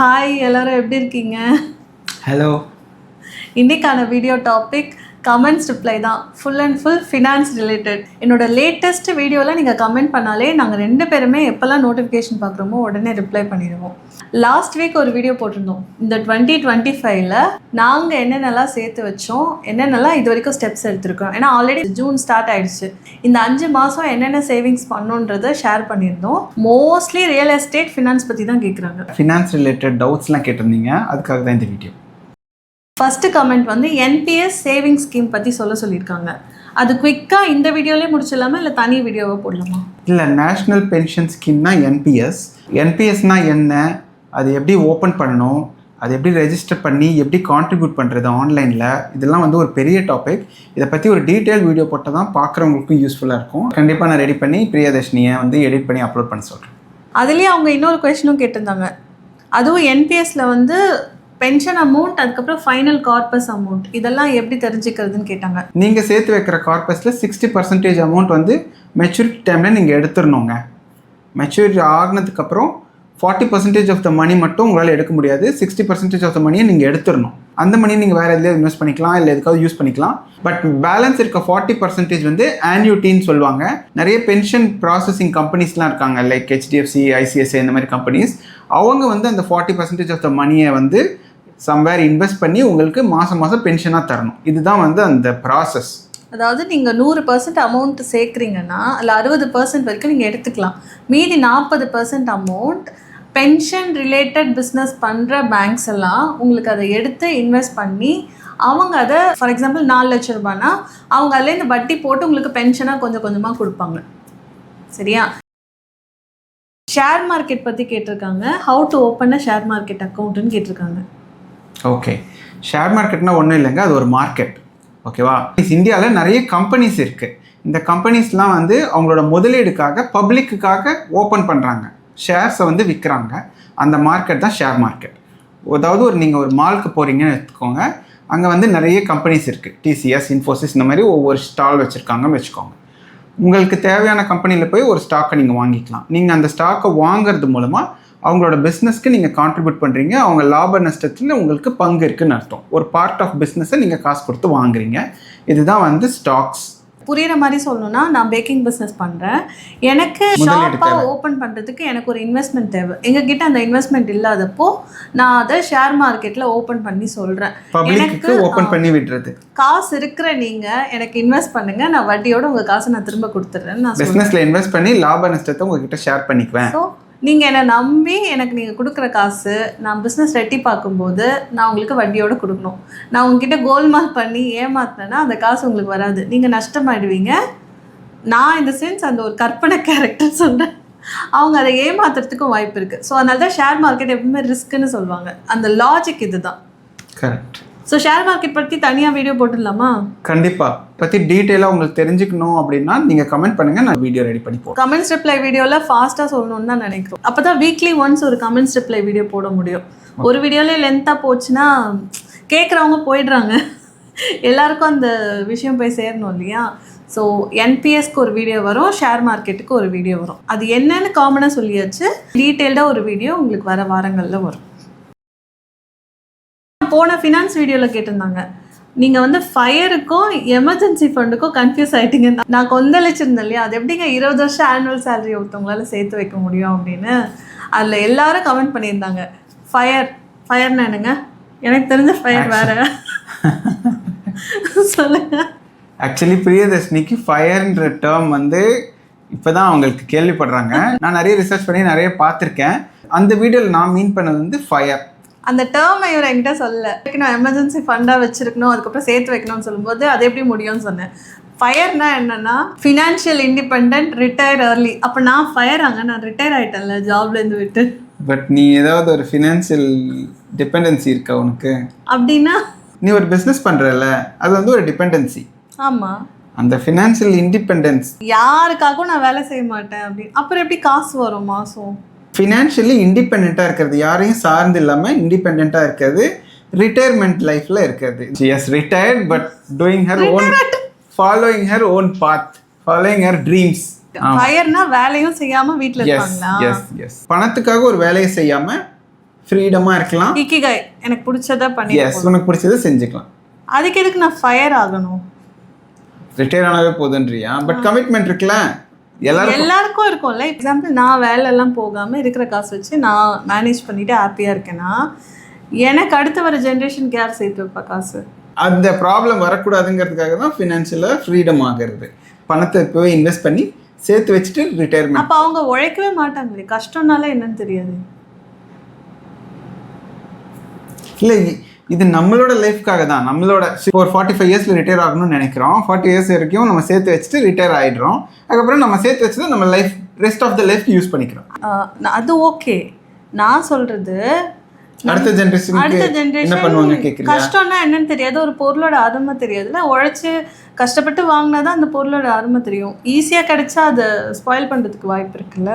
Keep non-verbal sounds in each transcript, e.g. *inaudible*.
Hi எல்லாரும் எப்படி இருக்கீங்க? ஹலோ இன்னைக்கான வீடியோ டாபிக் கமெண்ட்ஸ் ரிப்ளை தான். Full and full finance related என்னோட லேட்டஸ்ட் வீடியோவில் நீங்கள் கமெண்ட் பண்ணாலே நாங்கள் ரெண்டு பேருமே எப்போல்லாம் நோட்டிஃபிகேஷன் பார்க்குறோமோ உடனே ரிப்ளை பண்ணிடுவோம். லாஸ்ட் வீக் ஒரு வீடியோ போட்டிருந்தோம். இந்த டுவெண்ட்டி டுவெண்ட்டி ஃபைவ்ல நாங்கள் என்னென்னலாம் சேர்த்து வச்சோம் என்னென்னலாம் இது வரைக்கும் ஸ்டெப்ஸ் எடுத்திருக்கோம். ஏன்னா ஆல்ரெடி ஜூன் ஸ்டார்ட் ஆயிடுச்சு. இந்த அஞ்சு மாதம் என்னென்ன சேவிங்ஸ் பண்ணோன்றதை ஷேர் பண்ணியிருந்தோம். மோஸ்ட்லி ரியல் எஸ்டேட் ஃபினான்ஸ் பற்றி தான் கேட்குறாங்க ஃபினான்ஸ் ரிலேட்டட் டவுட்ஸ்லாம் கேட்டிருந்தீங்க. அதுக்காக தான் இந்த வீடியோ ஃபர்ஸ்ட் கமெண்ட் வந்து என்பிஎஸ் சேவிங் ஸ்கீம் பற்றி சொல்ல சொல்லியிருக்காங்க. அது குவிக்காக இந்த வீடியோலேயே முடிச்சிடலாமா இல்லை தனி வீடியோவை போடலாமா? இல்லை நேஷ்னல் பென்ஷன் ஸ்கீம்னா என்பிஎஸ் என்பிஎஸ்னா என்ன? அது எப்படி ஓப்பன் பண்ணணும்? அது எப்படி ரெஜிஸ்டர் பண்ணி எப்படி கான்ட்ரிபியூட் பண்ணுறது ஆன்லைனில் இதெல்லாம் வந்து ஒரு பெரிய டாபிக் இதை பற்றி ஒரு டீட்டெயில் வீடியோ போட்டால் தான் பார்க்குறவங்களுக்கும் யூஸ்ஃபுல்லாக இருக்கும். கண்டிப்பாக நான் ரெடி பண்ணி பிரியதர்ஷினியை வந்து எடிட் பண்ணி அப்லோட் பண்ண சொல்கிறேன் அதுலேயே அவங்க இன்னொரு கொஷனும் கேட்டிருந்தாங்க. அதுவும் என்பிஎஸ்ல வந்து பென்ஷன் அமௌண்ட் அதுக்கப்புறம் ஃபைனல் கார்பஸ் அமௌண்ட் இதெல்லாம் எப்படி தெரிஞ்சுக்கிறதுன்னு கேட்டாங்க. நீங்கள் சேர்த்து வைக்கிற கார்பஸில் சிக்ஸ்டி பர்சன்டேஜ் அமௌண்ட் வந்து மெச்சூரிட்டி டைமில் நீங்கள் எடுத்துடணுங்க. Maturity ஆகினதுக்கப்புறம் forty percentage of the money மட்டும் உங்களால் எடுக்க முடியாது. சிக்ஸ்டி பர்சன்டேஜ் ஆஃப் த மணியை நீங்கள் எடுத்துடணும். அந்த மணியை நீங்கள் வேறு எதுலேயே இன்வெஸ்ட் பண்ணிக்கலாம் இல்லை எதுக்காவது யூஸ் பண்ணிக்கலாம். பட் பேலன்ஸ் இருக்க ஃபார்ட்டி பர்சன்டேஜ் வந்து ஆன்யூட்டின்னு சொல்லுவாங்க. நிறைய பென்ஷன் ப்ராசஸிங் கம்பெனிஸ்லாம் இருக்காங்க. லைக் ஹெச்டிஎஃப்சி ஐசிஎஸ்ஐ இந்த மாதிரி கம்பெனிஸ் அவங்க வந்து அந்த ஃபார்ட்டி பர்சன்டேஜ் ஆஃப் த மணியை வந்து சம்வேர் இன்வெஸ்ட் பண்ணி உங்களுக்கு மாதம் மாதம் பென்ஷனாக தரணும். இதுதான் வந்து அந்த ப்ராசஸ் அதாவது நீங்கள் நூறு பர்சன்ட் அமௌண்ட் சேர்க்குறீங்கன்னா அதில் அறுபது பர்சன்ட் வரைக்கும் நீங்கள் எடுத்துக்கலாம். மீதி நாற்பது percent amount pension related business பண்ணுற பேங்க்ஸ் எல்லாம் உங்களுக்கு அதை எடுத்து இன்வெஸ்ட் பண்ணி அவங்க அதை ஃபார் எக்ஸாம்பிள் நாலு லட்ச ரூபாய்னா அவங்க அதுலேருந்து வட்டி போட்டு உங்களுக்கு பென்ஷனாக கொஞ்சம் கொஞ்சமாக கொடுப்பாங்க. சரியா? ஷேர் மார்க்கெட் பற்றி கேட்டிருக்காங்க. How to open a share market அக்கௌண்ட்டுன்னு கேட்டிருக்காங்க. ஓகே ஷேர் மார்க்கெட்னா ஒன்றும் இல்லைங்க அது ஒரு மார்க்கெட் ஓகேவா இந்தியாவில் நிறைய கம்பெனிஸ் இருக்குது இந்த கம்பெனிஸ்லாம் வந்து அவங்களோட முதலீடுக்காக பப்ளிக்குக்காக ஓப்பன் பண்ணுறாங்க ஷேர்ஸை வந்து விற்கிறாங்க அந்த மார்க்கெட் தான் ஷேர் மார்க்கெட் அதாவது ஒரு நீங்கள் ஒரு மாலுக்கு போகிறீங்கன்னு எடுத்துக்கோங்க அங்கே வந்து நிறைய கம்பெனிஸ் இருக்குது டிசிஎஸ் இன்ஃபோசிஸ் இந்த மாதிரி ஒவ்வொரு ஸ்டால் வச்சுருக்காங்கன்னு வச்சுக்கோங்க. உங்களுக்கு தேவையான கம்பெனியில் போய் ஒரு ஸ்டாக்கை நீங்கள் வாங்கிக்கலாம். நீங்கள் அந்த ஸ்டாக்கை வாங்குறது மூலமாக அவங்களோட பிஸ்னஸ்க்கு நீங்கள் கான்ட்ரிபியூட் பண்ணுறீங்க அவங்க லாப நஷ்டத்தில் உங்களுக்கு பங்கு இருக்குன்னு அர்த்தம். ஒரு பார்ட் ஆஃப் பிஸ்னஸை நீங்கள் காசு கொடுத்து வாங்குறீங்க. இதுதான் வந்து ஸ்டாக்ஸ் புரியுற மாதிரி சொல்லணும்னா நான் பேக்கிங் பிஸ்னஸ் பண்ணுறேன் எனக்கு ஷாப்பாக. ஓப்பன் பண்ணுறதுக்கு எனக்கு ஒரு இன்வெஸ்ட்மெண்ட் தேவை. எங்ககிட்ட அந்த இன்வெஸ்ட்மெண்ட் இல்லாதப்போ நான் அதை ஷேர் மார்க்கெட்டில் ஓப்பன் பண்ணி சொல்கிறேன் பப்ளிக்கு ஓப்பன் பண்ணி விடுறது. காசு இருக்கிற நீங்கள் எனக்கு இன்வெஸ்ட் பண்ணுங்க. நான் வட்டியோட உங்கள் காசை நான் திரும்ப கொடுத்துட்றேன்னு நான் பிஸ்னஸில் இன்வெஸ்ட் பண்ணி லாப நஷ்டத்தை உங்ககிட்ட ஷேர் பண்ணிக்குவேன். நீங்கள் என்னை நம்பி எனக்கு நீங்கள் கொடுக்குற காசு நான் பிஸ்னஸ் ரெட்டி பார்க்கும்போது நான் உங்களுக்கு வட்டியோடு கொடுக்கணும். நான் உங்ககிட்ட கோல்மால் பண்ணி ஏமாத்தினேன்னா அந்த காசு உங்களுக்கு வராது. நீங்கள் நஷ்டமாயிடுவீங்க. நான் இந்த சென்ஸ் அந்த ஒரு கற்பனை கேரக்டர் சொல்கிறேன் அவங்க அதை ஏமாத்துறதுக்கும் வாய்ப்பு இருக்குது ஸோ அதனால தான் ஷேர் மார்க்கெட் எப்பவுமே ரிஸ்க்குன்னு சொல்லுவாங்க. அந்த லாஜிக் இதுதான். கரெக்ட் ஸோ ஷேர் மார்க்கெட் பற்றி தனியாக வீடியோ போட்டுடலாமா? கண்டிப்பாக பற்றி டீட்டெயிலாக உங்களுக்கு தெரிஞ்சுக்கணும் அப்படின்னா நீங்கள் கமெண்ட் பண்ணுங்கள் நான் வீடியோ ரெடி பண்ணி போடுறேன். கமெண்ட்ஸ் ரிப்ளை வீடியோவில் ஃபாஸ்ட்டாக சொல்லணும்னு தான் நினைக்கிறோம். அப்போ தான் வீக்லி ஒன்ஸ் ஒரு கமெண்ட்ஸ் ரிப்ளை வீடியோ போட முடியும். ஒரு வீடியோலே லென்த்தாக போச்சுன்னா கேட்குறவங்க போயிடுறாங்க. எல்லாருக்கும் அந்த விஷயம் போய் சேரணும் இல்லையா? ஸோ என்பிஎஸ்க்கு ஒரு வீடியோ வரும் ஷேர் மார்க்கெட்டுக்கு ஒரு வீடியோ வரும். அது என்னன்னு காமனாக சொல்லியாச்சு. டீட்டெயில்டாக ஒரு வீடியோ உங்களுக்கு வர வாரங்களில் வரும். போன ஃபினான்ஸ் வீடியோவில் கேட்டிருந்தாங்க. நீங்கள் வந்து ஃபயருக்கும் எமர்ஜென்சி ஃபண்டுக்கும் கன்ஃபியூஸ் ஆகிட்டீங்க நான் கொந்தளிச்சிருந்தேன் இல்லையா? அது எப்படிங்க இருபது வருஷம் ஆனுவல் சேலரி ஒருத்தவங்களால சேர்த்து வைக்க முடியும் அப்படின்னு அதில் எல்லாரும் கமெண்ட் பண்ணியிருந்தாங்க. ஃபயர் ஃபயர்னா என்னங்க? எனக்கு தெரிஞ்ச ஃபயர் வேற. *laughs* சொல்லுங்க. ஆக்சுவலி பிரியதர்ஷினிக்கு ஃபயர்ன்ற டேர்ம் வந்து இப்போ தான் அவங்களுக்கு கேள்விப்படுறாங்க. நான் நிறைய ரிசர்ச் பண்ணி நிறைய பார்த்துருக்கேன். அந்த வீடியோவில் நான் மீன் பண்ணது வந்து ஃபயர் அந்த டேர்மை இவர் என்கிட்ட சொல்ல நான் எமர்ஜென்சி ஃபண்டாக வச்சிருக்கணும் அதுக்கப்புறம் சேர்த்து வைக்கணும்னு சொல்லும்போது அது எப்படி முடியும்னு சொன்னேன். ஃபயர்னா என்னன்னா ஃபினான்ஷியல் இண்டிபெண்ட் ரிட்டையர் early. அப்போ நான் ஃபயர் ஆங்க நான் ரிட்டையர் ஆயிட்டேன்ல ஜாப்லேருந்து விட்டு. பட் நீ ஏதாவது ஒரு ஃபினான்ஷியல் டிபெண்டன்சி இருக்கா உனக்கு? அப்படின்னா? நீ ஒரு பிஸ்னஸ் பண்ணுறல அது வந்து ஒரு டிபெண்டன்சி ஆமாம் அந்த ஃபினான்ஷியல் இண்டிபெண்டன்ஸ் யாருக்காகவும் நான் வேலை செய்ய மாட்டேன் அப்படின்னு. அப்புறம் எப்படி காசு வரும் மாதம் ஃபினான்ஷியலி இண்டிபெண்ட்டாக இருக்கிறது. யாரையும் சார்ந்து இல்லாமல் இண்டிபெண்ட்டாக இருக்கிறது. ரிட்டையர்மெண்ட் லைஃப்பில் இருக்கிறது. Yes retired but doing her own following her own path following her dreams ஃபயர்னா வேலையும் செய்யாம வீட்ல இருப்பாங்களா? எஸ் எஸ் பணத்துக்காக ஒரு வேலையை செய்யாமல் ஃப்ரீடமாக இருக்கலாம். இக்கிகை எனக்கு பிடிச்சதா பண்ணி எஸ் உனக்கு பிடிச்சதை செஞ்சுக்கலாம். அதுக்கு எதுக்கு நான் ஃபயர் ஆகணும்? ரிட்டையர் ஆனாவே போதுன்றியா? பட் கமிட்மெண்ட் இருக்குல்ல? எல்லாரும் எல்லாருக்கும். இருக்கும்ல. எக்ஸாம்பிள் நான் வேலை எல்லாம் போகாம இருக்கிற காசு வச்சு நான் மேனேஜ் பண்ணிட்டு ஹாப்பியா இருக்கேன்னா எனக்கு அடுத்து வர ஜென்ரேஷனுக்கு யார் சேர்த்து வைப்பா காசு. அந்த ப்ராப்ளம் வரக்கூடாதுங்கிறதுக்காக தான் ஃபினான்ஷியலாக ஃப்ரீடம் ஆகிறது. பணத்தை இப்போவே இன்வெஸ்ட் பண்ணி சேர்த்து வச்சுட்டு ரிட்டையர்மெண்ட் அப்ப அவங்க உழைக்கவே மாட்டாங்களே. கஷ்டம்னால என்னன்னு தெரியாது. இல்லை இது நம்மளோட லைஃப்காக தான். நம்மளோட ஒரு ஃபார்ட்டி ஃபைவ் இயர்ஸில் ரிட்டையர் ஆகணும்னு நினைக்கிறோம். ஃபார்ட்டி இயர்ஸ் வரைக்கும் நம்ம சேர்த்து வச்சுட்டு ரிட்டையர் ஆகிடுறோம் அதுக்கப்புறம் நம்ம சேர்த்து வச்சுட்டு நம்ம life rest of the life use பண்ணிக்கிறோம். அது ஓகே நான் சொல்றது அடுத்த ஜென்ரேஷனுக்கு அடுத்த ஜென்ரேஷன் கஷ்டம்னா என்னன்னு தெரியாது. ஒரு பொருளோட அருமை தெரியாதுல்ல. உழைச்சு கஷ்டப்பட்டு வாங்கினா தான் அந்த பொருளோட அருமை தெரியும். ஈஸியாக கிடைச்சா அதை ஸ்பாயில் பண்ணுறதுக்கு வாய்ப்பு இருக்குல்ல?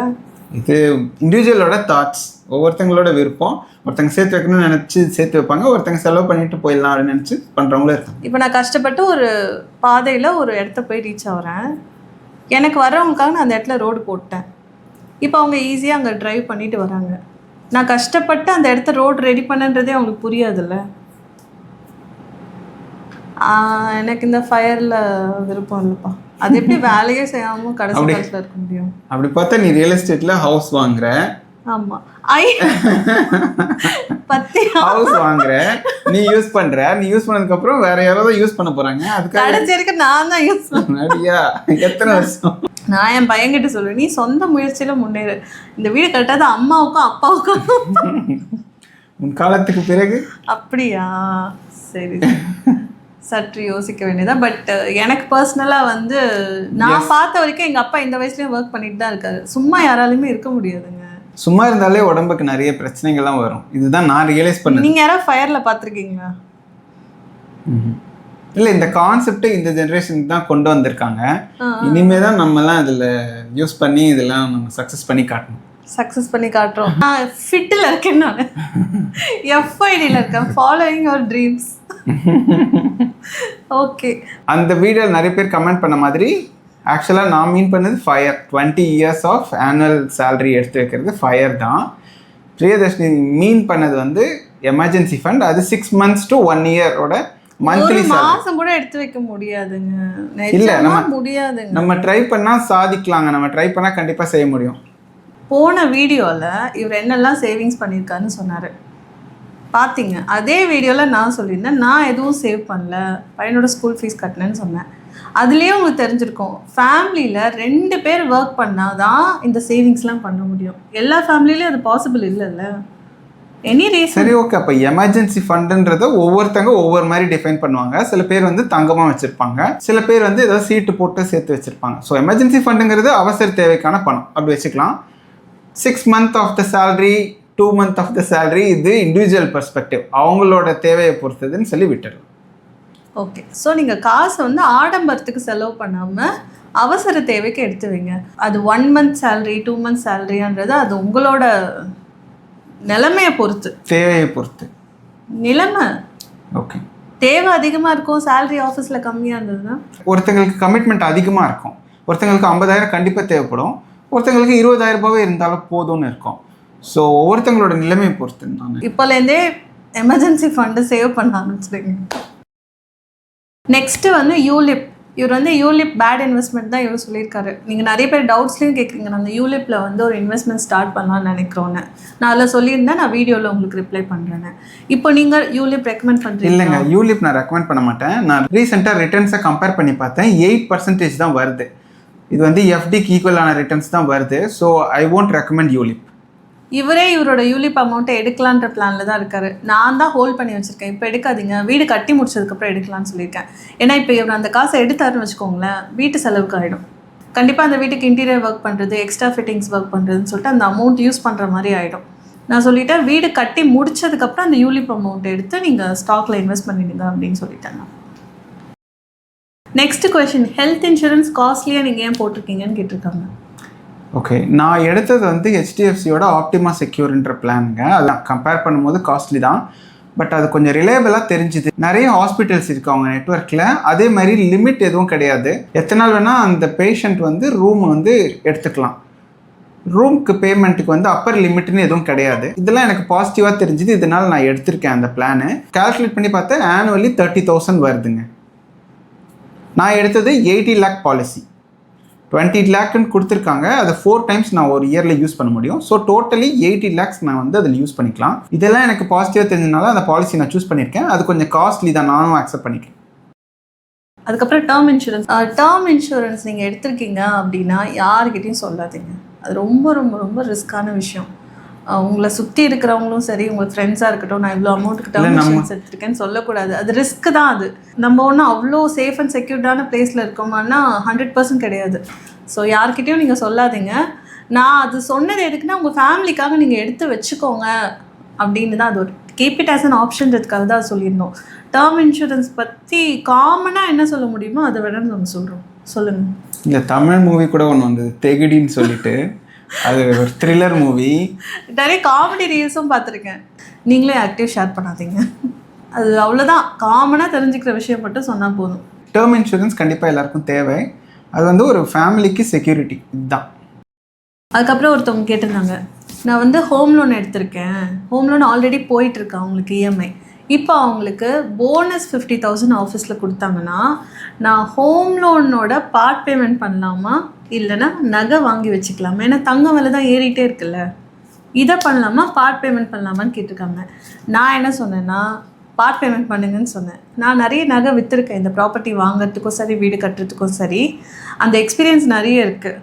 இது இண்டிவிஜுவலோட தாட்ஸ் ஒவ்வொருத்தங்களோட விருப்பம் ஒருத்தங்க சேர்த்து வைக்கணும்னு நினச்சி சேர்த்து வைப்பாங்க ஒருத்தங்க செலவு பண்ணிட்டு போயிடலாம் அப்படின்னு நினச்சி பண்ணுறவங்களும் இருக்காங்க. இப்போ நான் கஷ்டப்பட்டு ஒரு பாதையில் ஒரு இடத்த போய் ரீச் ஆகிறேன். எனக்கு வர்றவங்களுக்காக நான் அந்த இடத்துல ரோடு போட்டேன். இப்போ அவங்க ஈஸியாக அங்கே டிரைவ் பண்ணிட்டு வராங்க. நான் கஷ்டப்பட்டு அந்த இடத்த ரோடு ரெடி பண்ணன்றதே அவங்களுக்கு புரியாதுல்ல. எனக்கு இந்த ஃபயரில் விருப்பம் இல்லைப்பா. அது எப்படி *laughs* வேலையே செய்யாமல் கடைசி காலத்தில் இருக்க முடியும்? அப்படி பார்த்தா நீ ரியல் எஸ்டேட்டில் ஹவுஸ் வாங்குற. ஆமாம் ஐ பத்தி ஹவுஸ் வாங்குற. நீ யூஸ் பண்ற. நீ யூஸ் பண்ணதுக்கு அப்புறம் வேற யாராவது யூஸ் பண்ண போறாங்க. அதுக்காக கடைசி வரைக்கும் நான் தான் யூஸ் எத்தனை வருஷம்? நான் என் பையன்கிட்ட சொல்லுவேன் நீ சொந்த முயற்சியில முன்னேறு. இந்த வீடு கட்டாத அம்மாவுக்கும் அப்பாவுக்கும். உன் காலத்துக்கு பிறகு? அப்படியா? சரி. சற்று யோசிக்க வேண்டியதா பட் எனக்கு பர்சனலாக வந்து நான் பார்த்த வரைக்கும் எங்கள் அப்பா இந்த வயசுலயும் ஒர்க் பண்ணிட்டு தான் இருக்காரு. சும்மா யாராலையுமே இருக்க முடியாதுங்க. சும்மா இருந்தாலே உடம்புக்கு நிறைய பிரச்சனைகள்லாம் வரும். இதுதான் நான் ரியலைஸ் பண்ணது. நீங்க யாராவது ஃபயர்ல பார்த்துருக்கீங்களா? இல்லை இந்த கான்செப்டே இந்த ஜென்ரேஷனுக்கு தான் கொண்டு வந்திருக்காங்க. இனிமே தான் நம்மலாம் இதில் யூஸ் பண்ணி இதெல்லாம் நம்ம சக்ஸஸ் பண்ணி காட்டணும். சக்ஸஸ் பண்ணி காட்டுறோம். நான் ஃபிட்டில் இருக்கேன் நான். எஃப்ஐடியில் இருக்கேன். ஃபாலோயிங் அவர் ட்ரீம்ஸ் ஓகே அந்த வீடியோ நிறைய பேர் கமெண்ட் பண்ண மாதிரி ஆக்சுவலாக நான் மீன் பண்ணது fire twenty years of annual salary எடுத்து வைக்கிறது ஃபயர் தான். பிரியதர்ஷினி மீன் பண்ணது வந்து எமர்ஜென்சி ஃபண்ட் அது சிக்ஸ் மந்த்ஸ் டு ஒன் இயரோட மந்த்லி மாசம் கூட எடுத்து வைக்க முடியாதுங்க. இல்ல, நம்ம- முடியாதுங்க. நம்ம ட்ரை பண்ணால் சாதிக்கலாங்க. நம்ம ட்ரை பண்ணால் கண்டிப்பாக செய்ய முடியும். போன வீடியோவில் இவர் என்னெல்லாம் சேவிங்ஸ் பண்ணியிருக்காருன்னு சொன்னார். பார்த்தீங்க அதே வீடியோவில் நான் சொல்லியிருந்தேன் நான் எதுவும் சேவ் பண்ணல. பையனோட ஸ்கூல் ஃபீஸ் கட்டினேன்னு சொன்னேன். அதுலேயே உங்களுக்கு தெரிஞ்சிருக்கும். ஃபேமிலியில் ரெண்டு பேர் ஒர்க் பண்ணால் தான் இந்த சேவிங்ஸ்லாம் பண்ண முடியும். எல்லா ஃபேமிலிலையும் அது பாசிபிள் இல்லைல்ல. எனி ரீசன் சரி ஓகே அப்போ எமர்ஜென்சி ஃபண்டுன்றத ஒவ்வொருத்தங்க ஒவ்வொரு மாதிரி டிஃபைன் பண்ணுவாங்க. சில பேர் வந்து தங்கமாக வச்சுருப்பாங்க. சில பேர் வந்து ஏதாவது சீட்டு போட்டு சேர்த்து வச்சுருப்பாங்க. ஸோ எமர்ஜென்சி ஃபண்டுங்கிறது அவசர தேவைக்கான பணம். அப்படி வச்சுக்கலாம். Six month of the salary two month of the salary இது இண்டிவிஜுவல் பர்ஸ்பெக்டிவ் அவங்களோட தேவையை பொறுத்ததுன்னு சொல்லி விட்டுடலாம். ஓகே ஸோ நீங்கள் காசை வந்து ஆடம்பரத்துக்கு செலவு பண்ணாமல் அவசர தேவைக்கு எடுத்து வைங்க. அது one month salary two month சேலரின்றது அது உங்களோட நிலைமையை பொறுத்து. தேவையை பொறுத்து. நிலைமை. ஓகே தேவை அதிகமாக இருக்கும் சேலரி ஆஃபீஸில் கம்மியாக இருந்ததுன்னா ஒருத்தங்களுக்கு கமிட்மெண்ட் அதிகமாக இருக்கும். ஒருத்தங்களுக்கு ஐம்பதாயிரம் கண்டிப்பாக தேவைப்படும். ஒருத்தங்களுக்கு இருபதாயிரம் ரூபாவே இருந்தாலும் போதும்னு இருக்கும். ஸோ ஒவ்வொருத்தங்களோட நிலைமையை பொறுத்து நான் இப்போலேருந்தே எமர்ஜென்சி ஃபண்டு சேவ் பண்ண ஆரம்பிச்சிடுங்க. நெக்ஸ்ட்டு வந்து யூலிப் இவர் வந்து யூலிப் பேட் இன்வெஸ்ட்மெண்ட் தான் இவர் சொல்லியிருக்காரு. நீங்கள் நிறைய பேர் டவுட்ஸ்லையும் கேட்குறீங்க நான் அந்த யூலிப்பில் வந்து ஒரு இன்வெஸ்ட்மெண்ட் ஸ்டார்ட் பண்ணலாம்னு நினைக்கிறோன்னு. நான் அதில் சொல்லியிருந்தேன். நான் வீடியோவில் உங்களுக்கு ரிப்ளை பண்ணுறேன்னு இப்போ நீங்கள் யூலிப் ரெக்கமெண்ட் பண்ணுறீங்க இல்லைங்க. யூலிப் நான் ரெக்கமெண்ட் பண்ண மாட்டேன். நான் ரீசெண்டாக ரிட்டர்ன்ஸை கம்பேர் பண்ணி பார்த்தேன். எயிட் பர்சன்டேஜ் தான் வருது. இது வந்து எஃப்டிக்கு ஈக்குவலான ரிட்டர்ன்ஸ் தான் வருது. So I won't recommend ULIP இவரே இவரோட யூலிப் அமௌண்ட்டை எடுக்கலான்ற பிளானில் தான் இருக்காரு. நான் தான் ஹோல்ட் பண்ணி வச்சுருக்கேன். இப்போ எடுக்காதீங்க. வீடு கட்டி முடிச்சதுக்கப்புறம் எடுக்கலாம்னு சொல்லியிருக்கேன். ஏன்னா இப்போ இவர் அந்த காசை எடுத்தாருன்னு வச்சுக்கோங்களேன் வீட்டு செலவுக்கு ஆகிடும் கண்டிப்பாக அந்த வீட்டுக்கு இன்டீரியர் ஒர்க் பண்ணுறது எக்ஸ்ட்ரா ஃபிட்டிங்ஸ் ஒர்க் பண்ணுறதுன்னு சொல்லிட்டு அந்த அமௌண்ட் யூஸ் பண்ணுற மாதிரி ஆகிடும் நான் சொல்லிட்டேன் வீடு கட்டி முடிச்சதுக்கப்புறம் அந்த யூலிப் அமௌண்ட் எடுத்து நீங்கள் ஸ்டாக்ல இன்வெஸ்ட் பண்ணிடுங்க அப்படின்னு சொல்லிட்டேன் நான். நெக்ஸ்ட் கொஷின் ஹெல்த் இன்சூரன்ஸ் காஸ்ட்லியாக நீங்கள் ஏன் போட்டிருக்கீங்கன்னு கேட்டிருக்காங்க. ஓகே நான் எடுத்தது வந்து ஹெச்டிஎஃப்சியோட ஆப்டிமா செக்யூர்ன்ற பிளானுங்க அதெல்லாம் கம்பேர் பண்ணும்போது காஸ்ட்லி தான். பட் அது கொஞ்சம் ரிலேபிளாக தெரிஞ்சுது. நிறைய ஹாஸ்பிட்டல்ஸ் இருக்கு அவங்க நெட்ஒர்க்கில் அதே மாதிரி லிமிட் எதுவும் கிடையாது. எத்தனை நாள் வேணால் அந்த பேஷண்ட் வந்து ரூம் வந்து எடுத்துக்கலாம். ரூம்க்கு பேமெண்ட்டுக்கு வந்து அப்பர் லிமிட்னு எதுவும் கிடையாது. இதெல்லாம் எனக்கு பாசிட்டிவாக தெரிஞ்சுது. இதனால் நான் எடுத்திருக்கேன் அந்த பிளானு கால்குலேட் பண்ணி பார்த்தா ஆனுவலி தேர்ட்டி தௌசண்ட் வருதுங்க. நான் எடுத்தது எயிட்டி லேக் பாலிசி டுவெண்ட்டி லேக்குன்னு கொடுத்துருக்காங்க. அதை ஃபோர் டைம்ஸ் நான் ஒரு இயரில் யூஸ் பண்ண முடியும். ஸோ டோட்டலி எயிட்டி லேக்ஸ் நான் வந்து அதில் யூஸ் பண்ணிக்கலாம். இதெல்லாம் எனக்கு பாசிட்டிவாக தெரிஞ்சதுனால அந்த பாலிசி நான் சூஸ் பண்ணியிருக்கேன். அது கொஞ்சம் காஸ்ட்லி தான். நானும் அக்செப்ட் பண்ணிக்கிறேன். அதுக்கப்புறம் டேர்ம் இன்சூரன்ஸ் டேர்ம் இன்சூரன்ஸ் நீங்கள் எடுத்திருக்கீங்க அப்படின்னா யாருக்கிட்டையும் சொல்லாதீங்க. அது ரொம்ப ரொம்ப ரொம்ப ரிஸ்க்கான விஷயம். உங்களை சுற்றி இருக்கிறவங்களும் சரி உங்கள் ஃப்ரெண்ட்ஸாக இருக்கட்டும் நான் இவ்வளோ நம்ம- இன்சூரன்ஸ் எடுத்திருக்கேன்னு சொல்லக்கூடாது. அது ரிஸ்க் தான் அது. நம்ம ஒன்றும் அவ்வளோ சேஃப் அண்ட் செக்யூர்டான பிளேஸில் இருக்கோமான்னா ஹண்ட்ரட் பர்சன்ட் கிடையாது. ஸோ யார்கிட்டயும் நீங்கள் சொல்லாதீங்க. நான் அது சொன்னது எதுக்குன்னா உங்கள் ஃபேமிலிக்காக நீங்கள் எடுத்து வச்சுக்கோங்க அப்படின்னு தான் அது ஒரு கீப் இட் ஆஸ் அன் ஆப்ஷன்றதுக்காக தான் சொல்லியிருந்தோம். டேர்ம் இன்சூரன்ஸ் பற்றி காமனாக என்ன சொல்ல முடியுமோ அதை விட நம்ம சொல்கிறோம் சொல்லுங்கள் இந்த தமிழ் மூவி கூட ஒன்று வந்தது தெகிடின்னு சொல்லிட்டு. அது ஒரு த்ரில்லர் மூவி நிறைய காமெடி ரீல்ஸும் பார்த்துருக்கேன். நீங்களே ஆக்டிவ் ஷேர் பண்ணாதீங்க. அது அவ்வளோதான் காமனாக தெரிஞ்சுக்கிற விஷயம் மட்டும் சொன்னால் போதும். டேர்ம் இன்சூரன்ஸ் கண்டிப்பாக எல்லாருக்கும் தேவை. அது வந்து ஒரு ஃபேமிலிக்கு செக்யூரிட்டி இதுதான். அதுக்கப்புறம் ஒருத்தவங்க கேட்டிருந்தாங்க. நான் வந்து ஹோம் லோன் எடுத்திருக்கேன். ஹோம் லோன் ஆல்ரெடி போயிட்டுருக்கு அவங்களுக்கு E இஎம்ஐ இப்போ அவங்களுக்கு போனஸ் ஃபிஃப்டி தௌசண்ட் ஆஃபீஸில் கொடுத்தாங்கன்னா நான் ஹோம் லோனோட பார்ட் பேமெண்ட் பண்ணலாமா? இல்லைன்னா நகை வாங்கி வச்சுக்கலாமா? ஏன்னா தங்கம் விலை தான் ஏறிட்டே இருக்குல்ல. இதை பண்ணலாமா? பார்ட் பேமெண்ட் பண்ணலாமான்னு கேட்டிருக்காங்க. நான் என்ன சொன்னேன்னா பார்ட் பேமெண்ட் பண்ணுங்கன்னு சொன்னேன். நான் நிறைய நகை விற்றுருக்கேன் இந்த ப்ராப்பர்ட்டி வாங்கிறதுக்கும் சரி வீடு கட்டுறதுக்கும் சரி. அந்த எக்ஸ்பீரியன்ஸ் நிறைய இருக்குது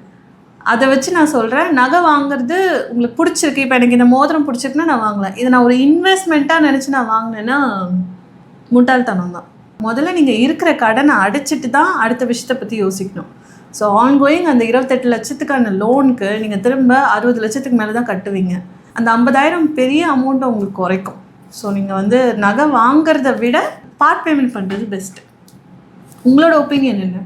அதை வச்சு நான் சொல்கிறேன் நகை வாங்குறது உங்களுக்கு பிடிச்சிருக்கு இப்போ எனக்கு இந்த மோதிரம் பிடிச்சிருக்குன்னா நான் வாங்கலாம் இதை நான் ஒரு இன்வெஸ்ட்மெண்ட்டாக நினச்சி நான் வாங்கினேன்னா முட்டாள்தனம் தான். முதல்ல நீங்கள் இருக்கிற கடனை அடைச்சிட்டு தான் அடுத்த விஷயத்தை பற்றி யோசிக்கணும். ஸோ ஆன்கோயிங் அந்த இருபத்தெட்டு லட்சத்துக்கான லோனுக்கு நீங்கள் திரும்ப அறுபது லட்சத்துக்கு மேலே தான் கட்டுவீங்க. அந்த ஐம்பதாயிரம் பெரிய அமௌண்ட்டை உங்களுக்கு குறைக்கும். ஸோ நீங்கள் வந்து நகை வாங்கிறத விட பார்ட் பேமெண்ட் பண்ணுறது பெஸ்ட்டு உங்களோட ஒப்பீனியன் என்ன?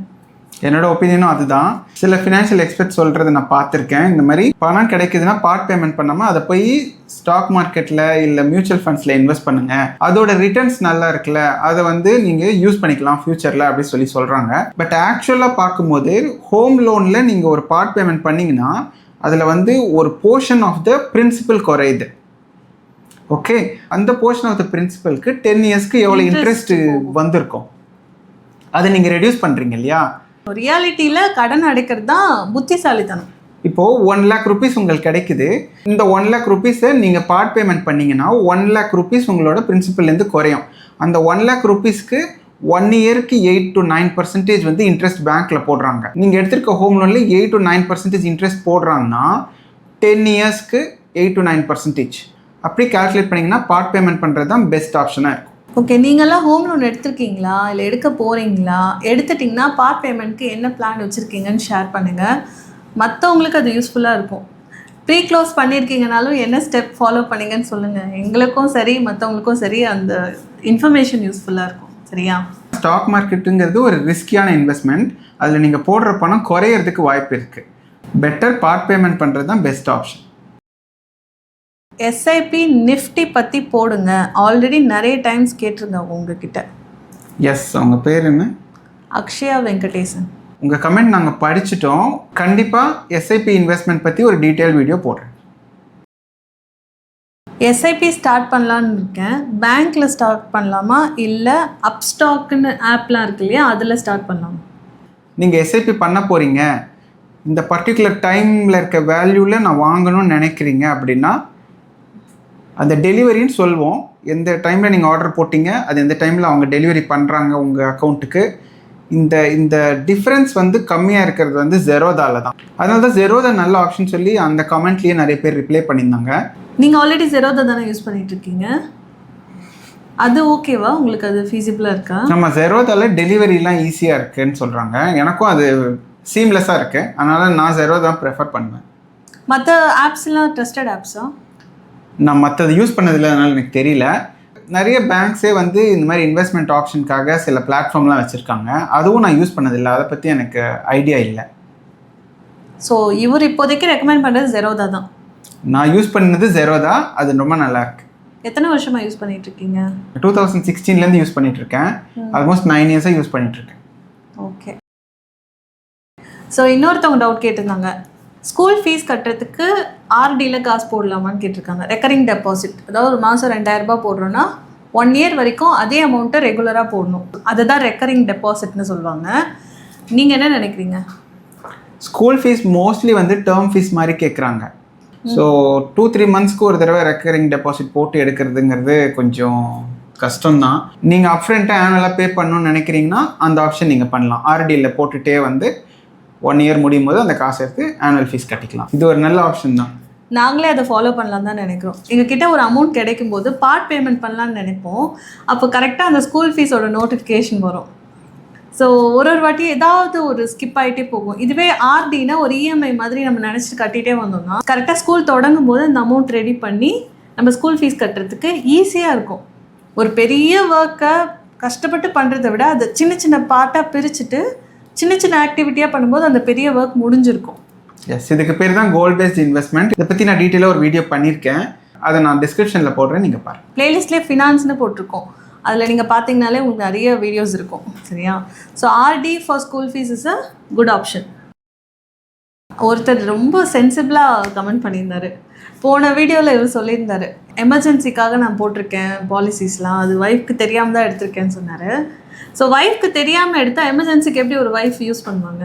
என்னோட ஒப்பீனியனும் அதுதான். சில ஃபினான்ஷியல் எக்ஸ்பர்ட் சொல்கிறத நான் பார்த்துருக்கேன். இந்த மாதிரி பணம் கிடைக்குதுன்னா பார்ட் பேமெண்ட் பண்ணாமல் அதை போய் ஸ்டாக் மார்க்கெட்டில் இல்லை மியூச்சுவல் ஃபண்ட்ஸில் இன்வெஸ்ட் பண்ணுங்கள் அதோட ரிட்டர்ன்ஸ் நல்லா இருக்குல்ல அதை வந்து நீங்கள் யூஸ் பண்ணிக்கலாம் ஃப்யூச்சரில் அப்படி சொல்லி சொல்கிறாங்க பட் ஆக்சுவலாக பார்க்கும்போது ஹோம் லோனில் நீங்கள் ஒரு பார்ட் பேமெண்ட் பண்ணீங்கன்னா அதில் வந்து ஒரு போர்ஷன் ஆஃப் த பிரின்சிபல் குறையுது. ஓகே அந்த போர்ஷன் ஆஃப் த பிரின்சிபலுக்கு டென் இயர்ஸ்க்கு எவ்வளோ இன்ட்ரெஸ்ட் வந்திருக்கும்? அதை நீங்கள் ரெடியூஸ் பண்ணுறீங்க இல்லையா? ரியாலிட்டியில் கடன் அடைக்கிறது தான் புத்திசாலித்தனம். இப்போது ஒன் லேக் ருபீஸ் உங்களுக்கு கிடைக்குது. இந்த ஒன் லேக் ருபீஸை நீங்கள் பார்ட் பேமெண்ட் பண்ணீங்கன்னா ஒன் லேக் ருபீஸ் உங்களோட பிரின்சிபல்லேருந்து குறையும். அந்த ஒன் லேக் ருபீஸ்க்கு ஒன் இயருக்கு எயிட் டு நைன் பர்சன்டேஜ் வந்து இன்ட்ரெஸ்ட் பேங்க்கில் போடுறாங்க. நீங்கள் எடுத்திருக்க home லோனில் eight to nine percentage interest போடுறாங்கன்னா டென் இயர்ஸ்க்கு எயிட் டு நைன் பர்சன்டேஜ் அப்படி கால்குலேட் பண்ணிங்கன்னா பார்ட் பேமெண்ட் பண்ணுறது தான் பெஸ்ட் ஆப்ஷனாக இருக்கும். ஓகே நீங்களாம் ஹோம் லோன் எடுத்திருக்கீங்களா? இல்லை எடுக்க போகிறீங்களா எடுத்துட்டிங்கன்னா பார்ட் பேமெண்ட்க்கு என்ன பிளான் வச்சுருக்கீங்கன்னு ஷேர் பண்ணுங்கள் மற்றவங்களுக்கு அது யூஸ்ஃபுல்லாக இருக்கும். ப்ரீ க்ளோஸ் பண்ணியிருக்கீங்கனாலும் என்ன ஸ்டெப் ஃபாலோ பண்ணீங்கன்னு சொல்லுங்கள் எங்களுக்கும் சரி மற்றவங்களுக்கும் சரி அந்த இன்ஃபர்மேஷன் யூஸ்ஃபுல்லாக இருக்கும். சரியா? ஸ்டாக் மார்க்கெட்டுங்கிறது ஒரு ரிஸ்கியான இன்வெஸ்ட்மெண்ட் அதில் நீங்கள் போடுற பணம் குறையிறதுக்கு வாய்ப்பு இருக்குது பெட்டர் பார்ட் பேமெண்ட் பண்ணுறது தான் பெஸ்ட் ஆப்ஷன் எஸ்ஐபி நிஃப்டி பற்றி போடுங்க. ஆல்ரெடி நிறைய டைம்ஸ் கேட்டிருங்க உங்ககிட்ட. எஸ் அவங்க பேர் என்ன? அக்ஷயா வெங்கடேசன். உங்கள் கமெண்ட் நாங்கள் படிச்சிட்டோம். கண்டிப்பாக எஸ்ஐபி இன்வெஸ்ட்மெண்ட் பற்றி ஒரு டீட்டெயில் வீடியோ போடுறேன். எஸ்ஐபி ஸ்டார்ட் பண்ணலான்னு இருக்கேன். பேங்க்கில் ஸ்டார்ட் பண்ணலாமா? இல்லை அப்ஸ்டாக்னு ஆப்லாம் இருக்கு இல்லையா? அதில் ஸ்டார்ட் பண்ணலாமா? நீங்கள் எஸ்ஐபி பண்ண போகிறீங்க இந்த பர்டிகுலர் டைமில் இருக்க வேல்யூவில் நான் வாங்கணும்னு நினைக்கிறீங்க அப்படின்னா அந்த டெலிவரின்னு சொல்வோம். எந்த டைமில் நீங்கள் ஆர்டர் போட்டீங்க அது எந்த டைமில் அவங்க டெலிவரி பண்ணுறாங்க உங்கள் அக்கௌண்ட்டுக்கு இந்த இந்த டிஃப்ரென்ஸ் வந்து கம்மியாக இருக்கிறது வந்து ஜெரோதால தான். அதனால தான் ஜெரோதா நல்ல ஆப்ஷன் சொல்லி அந்த கமெண்ட்லேயே நிறைய பேர் ரிப்ளை பண்ணியிருந்தாங்க. நீங்கள் ஆல்ரெடி ஜெரோதா தானே யூஸ் பண்ணிட்டு இருக்கீங்க? அது ஓகேவா உங்களுக்கு அது ஃபீஸிபிளாக இருக்கா? நம்ம ஜெரோதால டெலிவரிலாம் ஈஸியாக இருக்குன்னு சொல்கிறாங்க எனக்கும் அது சீம்லெஸ்ஸாக இருக்குது அதனால் நான் ஜெரோ தான் ப்ரெஃபர் பண்ணுவேன். மற்ற ஆப்ஸ்லாம் ட்ரஸ்டட் ஆப்ஸா நான் மற்றது யூஸ் பண்ணதில்லை அதனால் எனக்கு தெரியல. நிறைய பேங்க்ஸே வந்து இந்த மாதிரி இன்வெஸ்ட்மெண்ட் ஆப்ஷனுக்காக சில பிளாட்ஃபார்ம்லாம் வச்சுருக்காங்க. அதுவும் நான் யூஸ் பண்ணதில்லை. அதை பற்றி எனக்கு ஐடியா இல்லை. ஸோ இவர் இப்போதைக்கு ரெக்கமெண்ட் பண்ணுறது ஜெரோதா தான். நான் யூஸ் பண்ணது ஜெரோதா அது ரொம்ப நல்லா இருக்கு. எத்தனை வருஷமாக யூஸ் பண்ணிட்டு இருக்கீங்க டூ தௌசண்ட் சிக்ஸ்டீன்லேருந்து யூஸ் பண்ணிட்டு இருக்கேன் ஆல்மோஸ்ட் நைன் இயர்ஸாக யூஸ் பண்ணிட்டு இருக்கேன் ஓகே ஸோ இன்னொருத்தவங்க டவுட் கேட்டிருந்தாங்க. ஸ்கூல் ஃபீஸ் கட்டுறதுக்கு ஆர்டியில் காசு போடலாமான்னு கேட்டிருக்காங்க. ரெக்கரிங் டெபாசிட் அதாவது ஒரு மாதம் ரெண்டாயிரம் ரூபாய் போடுறோன்னா ஒன் இயர் வரைக்கும் அதே அமௌண்ட்டை ரெகுலராக போடணும். அதுதான் ரெக்கரிங் டெபாசிட்னு சொல்லுவாங்க. நீங்கள் என்ன நினைக்கிறீங்க? ஸ்கூல் ஃபீஸ் மோஸ்ட்லி வந்து டேர்ம் ஃபீஸ் மாதிரி கேட்குறாங்க ஸோ டூ த்ரீ மந்த்ஸ்க்கு ஒரு தடவை ரெக்கரிங் டெபாசிட் போட்டு எடுக்கிறதுங்கிறது கொஞ்சம் கஷ்டம்தான். நீங்கள் அப்ஃப்ரண்ட்டாக ஆனுவலாக பே பண்ணணும்னு நினைக்கிறீங்கன்னா அந்த ஆப்ஷன் நீங்கள் பண்ணலாம். ஆர்டியில் போட்டுகிட்டே வந்து ஒன் இயர் முடியும் போது அந்த காசை எடுத்து ஆனுவல் ஃபீஸ் கட்டிக்கலாம். இது ஒரு நல்ல ஆப்ஷன் தான். நாங்களே அதை ஃபாலோ பண்ணலாம் தான் நினைக்கிறோம். எங்ககிட்ட ஒரு அமௌண்ட் கிடைக்கும் போது பார்ட் பேமெண்ட் பண்ணலான்னு நினைப்போம். அப்போ கரெக்டாக அந்த ஸ்கூல் ஃபீஸோட நோட்டிஃபிகேஷன் வரும். ஸோ ஒரு ஒரு வாட்டி ஏதாவது ஒரு ஸ்கிப் ஆகிட்டே போகும். இதுவே ஆர்டினா ஒரு இஎம்ஐ மாதிரி நம்ம நினச்சிட்டு கட்டிகிட்டே வந்தோம்னா கரெக்டாக ஸ்கூல் தொடங்கும் போது அந்த அமௌண்ட் ரெடி பண்ணி நம்ம ஸ்கூல் ஃபீஸ் கட்டுறதுக்கு ஈஸியாக இருக்கும். ஒரு பெரிய ஒர்க்கை கஷ்டப்பட்டு பண்ணுறதை விட அதை சின்ன சின்ன பார்ட்டாக பிரிச்சுட்டு சின்ன சின்ன ஆக்டிவிட்டியாக பண்ணும்போது அந்த பெரிய ஒர்க் முடிஞ்சிருக்கும். எஸ் இதுக்கு பேர் தான் கோல் பேஸ்ட் இன்வெஸ்ட்மெண்ட் இதை பற்றி நான் டீட்டெயிலாக ஒரு வீடியோ பண்ணியிருக்கேன். அதை நான் டிஸ்கிரிப்ஷனில் போடுறேன் நீங்கள் பாருங்கள் பிளேலிஸ்ட்லேயே ஃபினான்ஸ்னு போட்டிருக்கோம். அதில் நீங்கள் பார்த்தீங்கனாலே உங்களுக்கு நிறைய வீடியோஸ் இருக்கும். சரியா? So RD for school fees is a good option ஒருத்தர் ரொம்ப சென்சிபிளாக கமெண்ட் பண்ணியிருந்தாரு. போன வீடியோவில் இவர் சொல்லியிருந்தாரு. எமர்ஜென்சிக்காக நான் போட்டிருக்கேன் பாலிசிஸ்லாம் அது ஒய்ஃப்க்கு தெரியாமல் தான் எடுத்திருக்கேன்னு சொன்னார். ஸோ ஒய்ஃப்க்கு தெரியாமல் எடுத்தால் எமர்ஜென்சிக்கு எப்படி ஒரு ஒய்ஃப் யூஸ் பண்ணுவாங்க?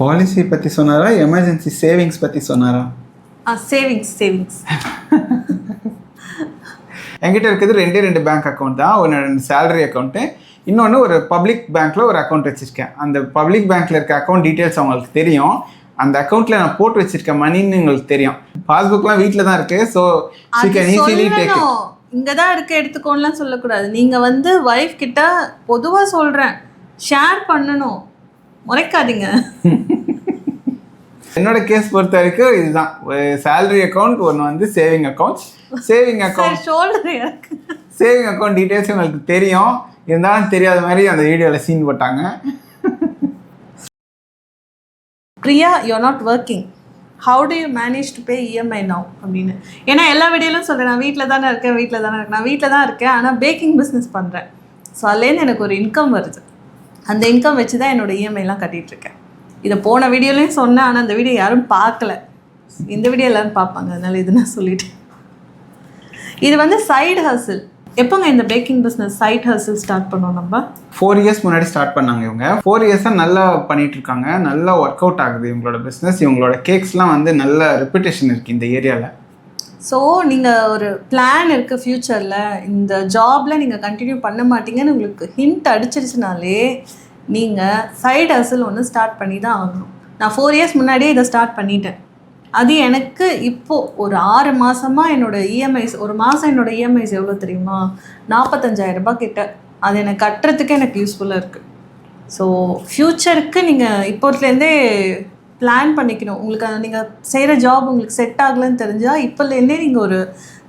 பாலிசி பற்றி சொன்னாரா? எமர்ஜென்சி சேவிங்ஸ் பற்றி சொன்னாரா? ஆ சேவிங்ஸ் சேவிங்ஸ் *laughs* என்கிட்ட இருக்கிறது ரெண்டே ரெண்டு பேங்க் அக்கௌண்ட் தான். ஒன்று ரெண்டு சேலரி அக்கௌண்ட்டு இன்னொன்று ஒரு பப்ளிக் பேங்க்கில் ஒரு அக்கௌண்ட் வச்சுருக்கேன். அந்த பப்ளிக் பேங்க்கில் இருக்க அக்கௌண்ட் டீட்டெயில்ஸ் அவங்களுக்கு தெரியும். அந்த அக்கௌண்ட்டில் நான் போட்டு வச்சுருக்கேன் மணின்னு உங்களுக்கு தெரியும். பாஸ்புக்லாம் வீட்டில் தான் இருக்குது so she can easily take இங்கே தான் இருக்க எடுத்துக்கோன்னுலாம் சொல்லக்கூடாது. நீங்கள் வந்து ஒய்ஃப் கிட்ட பொதுவாக சொல்கிறேன் ஷேர் பண்ணணும். முறைக்காதீங்க. *laughs* என்னோட கேஸ் பொறுத்த வரைக்கும் இதுதான். சேலரி அக்கௌண்ட் ஒன்று வந்து saving account saving account shoulder saving account details உங்களுக்கு தெரியும். இருந்தாலும் தெரியாத மாதிரி அந்த வீடியோவில் சீன் போட்டாங்க. *laughs* Priya you are not working how to you manage to pay EMI now அப்படின்னு. ஏன்னா எல்லா வீடியோலும் சொல்கிறேன் நான் வீட்டில் தானே இருக்கேன் வீட்டில் தானே இருக்கேன். நான் வீட்டில் தான் இருக்கேன் ஆனால் பேக்கிங் பிஸ்னஸ் பண்ணுறேன் ஸோ அதுலேருந்து எனக்கு ஒரு இன்கம் வருது. அந்த இன்கம் வச்சு தான் என்னோட இஎம்ஐலாம் கட்டிகிட்ருக்கேன் இதை போன வீடியோலையும் சொன்னேன் ஆனால் அந்த வீடியோ யாரும் பார்க்கல. இந்த வீடியோ எல்லோரும் பார்ப்பாங்க. அதனால இது நான் சொல்லிட்டேன். இது வந்து சைடு ஹசில் எப்போங்க இந்த baking business side hustle start பண்ணோம் நம்ம? ஃபோர் இயர்ஸ் முன்னாடி ஸ்டார்ட் பண்ணாங்க இவங்க. ஃபோர் இயர்ஸாக நல்லா பண்ணிட்டு இருக்காங்க. நல்லா ஒர்க் அவுட் ஆகுது இவங்களோட பிஸ்னஸ் இவங்களோட கேக்ஸ்லாம் வந்து நல்ல ரெப்புடேஷன் இருக்குது இந்த ஏரியாவில் ஸோ நீங்கள் ஒரு பிளான் இருக்குது ஃப்யூச்சரில் இந்த ஜாபில் நீங்கள் கண்டினியூ பண்ண மாட்டீங்கன்னு உங்களுக்கு ஹிண்ட் அடிச்சிருச்சுனாலே நீங்கள் சைடு ஹசில் ஒன்று ஸ்டார்ட் பண்ணி தான் ஆகணும். நான் ஃபோர் இயர்ஸ் முன்னாடியே இதை ஸ்டார்ட் பண்ணிட்டேன். அது எனக்கு இப்போது ஒரு ஆறு மாதமாக என்னோடய இஎம்ஐஸ் ஒரு மாதம் என்னோட இஎம்ஐஸ் எவ்வளோ தெரியுமா? நாற்பத்தஞ்சாயிரம் ரூபாய் கிட்ட. அது எனக்கு கட்டுறதுக்கு எனக்கு யூஸ்ஃபுல்லாக இருக்குது ஸோ ஃப்யூச்சருக்கு நீங்கள் இப்போத்துலேருந்தே பிளான் பண்ணிக்கணும். உங்களுக்கு நீங்கள் செய்கிற ஜாப் உங்களுக்கு செட் ஆகலைன்னு தெரிஞ்சால் இப்போலேருந்தே நீங்கள் ஒரு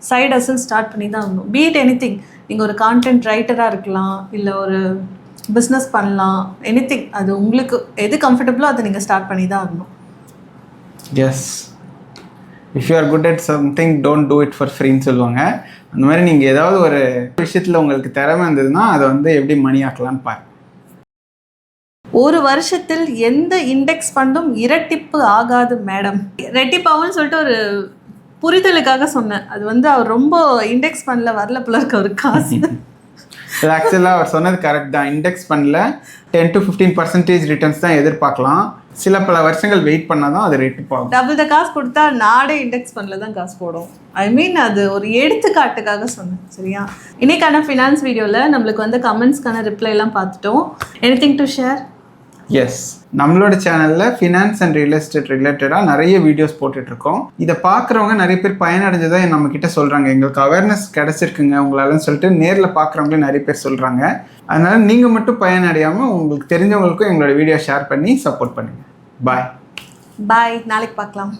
சைடு அசல் ஸ்டார்ட் பண்ணி தான் ஆகணும். பீட் எனி திங் நீங்கள் ஒரு கான்டென்ட் ரைட்டராக இருக்கலாம் இல்லை ஒரு பிஸ்னஸ் பண்ணலாம். எனி அது உங்களுக்கு எது கம்ஃபர்டபுளோ அதை நீங்கள் ஸ்டார்ட் பண்ணி தான் ஆகணும். As if you are good at something don't do it for ஃப்ரீன்னு சொல்லுவாங்க. அந்த மாதிரி நீங்கள் ஏதாவது ஒரு விஷயத்தில் உங்களுக்கு திறமை இருந்ததுன்னா அதை வந்து எப்படி மணி ஆக்கலாம்னு பாரு ஒரு வருஷத்தில் எந்த இண்டெக்ஸ் ஃபண்டும் இரட்டிப்பு ஆகாது மேடம் ரெட்டிப்பாகும்னு சொல்லிட்டு ஒரு புரிதலுக்காக சொன்னேன். அது வந்து அவர் ரொம்ப இண்டெக்ஸ் ஃபண்டில் வரல போல இருக்கு அவர் காசு. *laughs* ஆக்சுவலாக அவர் சொன்னது கரெக்ட் தான். இண்டெக்ஸ் பண்ணல ten to fifteen percentage returns தான் எதிர்பார்க்கலாம். சில பல வருஷங்கள் வெயிட் பண்ணால் தான் அது ரேட்டு போகும் டபுள் த காசு கொடுத்தா நாடே இண்டெக்ஸ் ஃபண்டில் தான் காசு போடும். ஐ மீன் அது ஒரு எடுத்துக்காட்டுக்காக சொன்னேன் சரியா? இன்னைக்கான ஃபினான்ஸ் வீடியோவில் நம்மளுக்கு வந்து கமெண்ட்ஸ்க்கான ரிப்ளை எல்லாம் பார்த்துட்டோம். எனிதிங் டு ஷேர் எஸ் நம்மளோட சேனலில் ஃபினான்ஸ் அண்ட் ரியல் எஸ்டேட் ரிலேட்டடாக நிறைய வீடியோஸ் போட்டுட்ருக்கோம். இதை பார்க்குறவங்க நிறைய பேர் பயனடைஞ்சதை நம்ம கிட்ட சொல்கிறாங்க எங்களுக்கு அவேர்னஸ் கிடச்சிருக்குங்க உங்களாலன்னு சொல்லிட்டு நேரில் பார்க்குறவங்களே நிறைய பேர் சொல்கிறாங்க அதனால் நீங்கள் மட்டும் பயனடையாமல் உங்களுக்கு தெரிஞ்சவங்களுக்கும் எங்களோட வீடியோ ஷேர் பண்ணி சப்போர்ட் பண்ணுங்கள் பாய் பாய் நாளைக்கு பார்க்கலாம்.